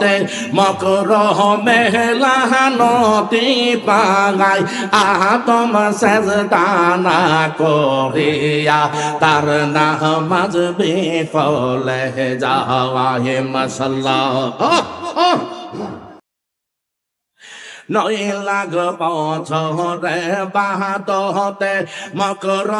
তে মকরহ পাগাই পাঙাই আতম সেজদানা করিয়া তার নামাজ বিফলে হে মশাল্লাহ। নয় লাগ বছরে বাহাদতে মকর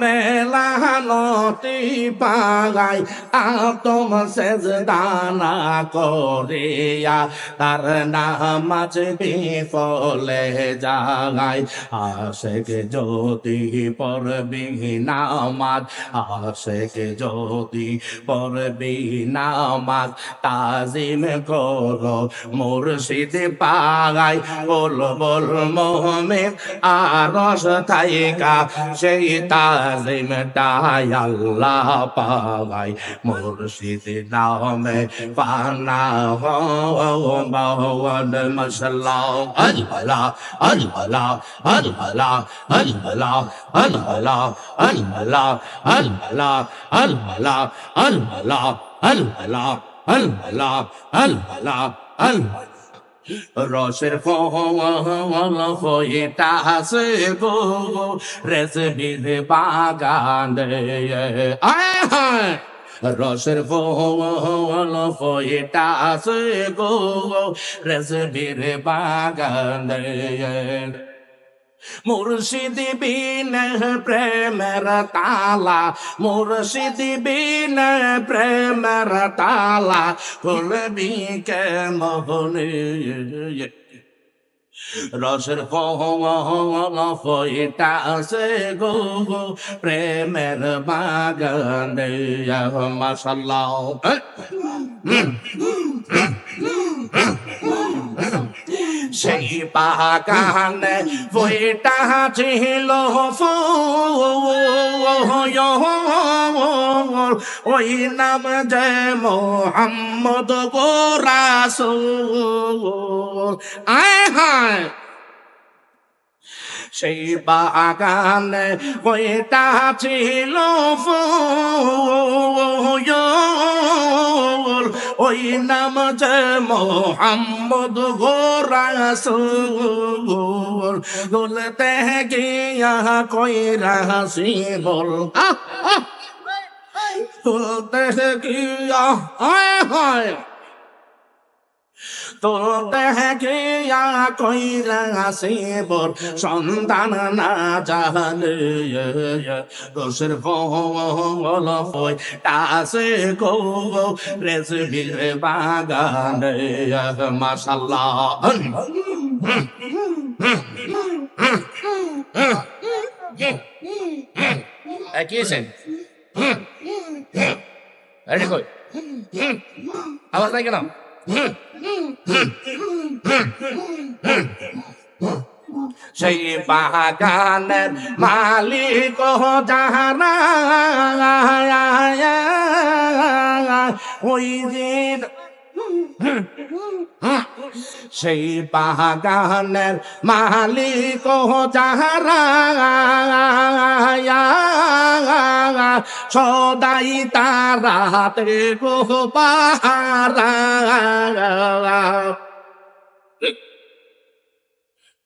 মেলানতি পাগাই, আতম সেজ দানা করিয়া, তার নামাজ বিফলে যাগাই আশেক জ্যোতি পরবি নামাজ, আশেক জ্যোতি পরবি নামাজ, তাজিম করো মুর্শিদ পাগাই। বল বল মোহামেদ আরস থাইকা সেই তাজিম আল্লাহ পাগাই মুর্শিদ নামে পানা হওয়ান মশলা আল্লাহ আল্লাহ আল্লাহ আল্লাহ আল্লাহ আল্লাহ আল্লাহ আল্লাহ আল্লাহ আল্লাহ আল্লাহ আল্লাহ আল্লাহ রসের হইতা আছে গো। রেসিপির বাগান রসের ফল এটা আছে গো। রেসিপির বাগান মুর্শিদি বিন প্রেমের তালা, মুর্শিদি বিন প্রেমের তালা খুলবি কে মোহনে রসের ফইটা আছে গো প্রেমের বাগানে। মাসাল্লাহ সেই বাগানে বইটা ছিল ওই নাম যে মোহাম্মদ গোরাসুল আয় হায়। সেই বাগানে বইটা ছিল ফুল। ওই নাম যে মোহাম্মদ গোরাসুল গুলতে গিয়া কই রাসি বল গুলতে গিয়া হয় হয়। তোতে গিয়া কইরা বল সন্তান না জানে দোষের ফল ফই তাসে গো রেসিপির বাগানে মাশাল্লাহ। আওয়াজ নাই কেন? সেই বাগানের মালিক যাহারা ওই যে সেই বাগানের মালিক যাহারা সদাই তারাতে গো পাহারা।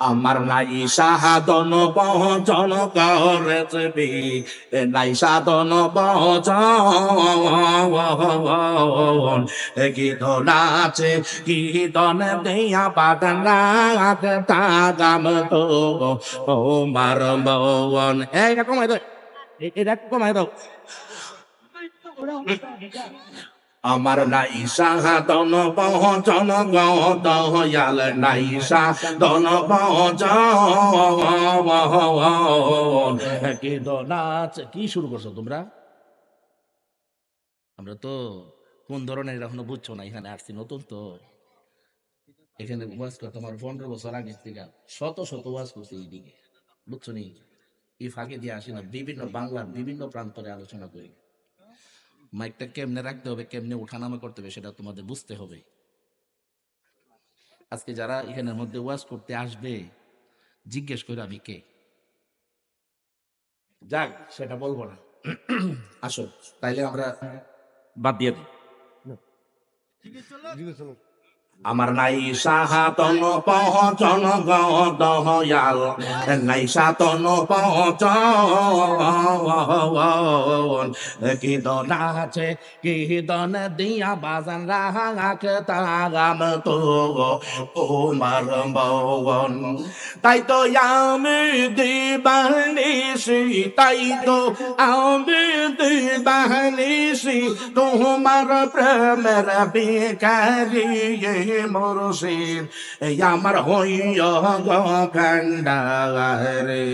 আমার নাই সাধন পহচন করেছি নাই সাধন পহচন গীত নাচে কীর্তন দিয়া পাতন তাগাম তো ও মার বন দাও। এটা কমাই দাও। আমার নাই সাধন পহচন গত হয়াল নাই সাধন পহচন কি নাচ, কি শুরু করছ তোমরা? আমরা তো কোন ধরনের এখনও বুঝছ না, এখানে আসছি নতুন তো। এখানে ওয়াজ করতে আমার পনেরো বছর আগে থেকে শত শত ওয়াজ করছি এইদিকে। বুঝছ নি? এই ফাঁকে দিয়ে আসি না, বিভিন্ন বাংলার বিভিন্ন প্রান্তরে আলোচনা করি। মাইকটা কেমনে রাখতে হবে, কেমনে ওঠানামা করতে হবে সেটা তোমাদের বুঝতে হবে। আজকে যারা এখানের মধ্যে ওয়াজ করতে আসবে, জিজ্ঞেস করে আমি কে। যাক, সেটা বলব না। আসো, তাইলে আমরা বাদ দিয়ে দিই। আমার নাই সাহাতন পহচন গদয়াল নাই সাতন পহচন কি দন আছে কি দন দিয়া বাজান রাখ তাগাম তো ওমার বন তাই তো আমি দিবানিসি তাই তো আমি দিবানিসি তোমার প্রেমের বিকারি মুর্শিদ এই আমার হইয় গন্ডারে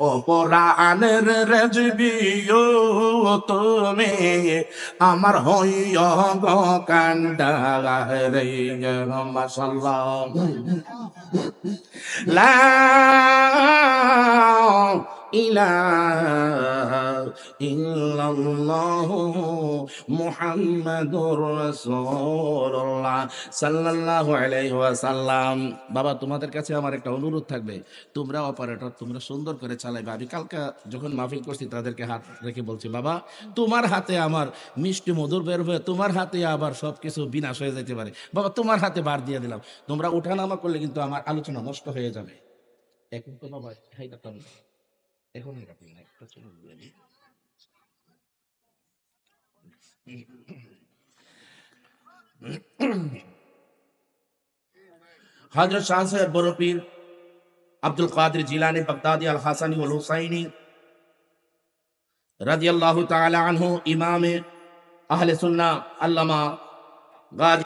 ও কোরআনের রেজবিও তুমি আমার হইয় গন্ডারে মাশাল্লাহ লা বাবা, তোমাদের কাছে আমার একটা অনুরোধ থাকবে। তোমরা অপারেটর, তোমরা সুন্দর করে চালাইবে। আমি কালকে যখন মাহফিল করছি, তাদেরকে হাত রেখে বলছি, বাবা, তোমার হাতে আমার মিষ্টি মধুর বের হয়ে, তোমার হাতে আবার সব কিছু বিনাশ হয়ে যেতে পারে। বাবা, তোমার হাতে বার দিয়ে দিলাম। তোমরা ওঠানামা করলে কিন্তু আমার আলোচনা নষ্ট হয়ে যাবে। এখন তো বাবা। এখন রাখি না একটা চলে যাবে। হজরত শাহ সাহেব বড় পীর আব্দুল কাদের জিলানি বগদাদি আল হাসানি ওয়াল হুসাইনি রাদিয়াল্লাহু তাআলা আনহু ইমামে আহলে সুন্নাহ আল্লামা গাজী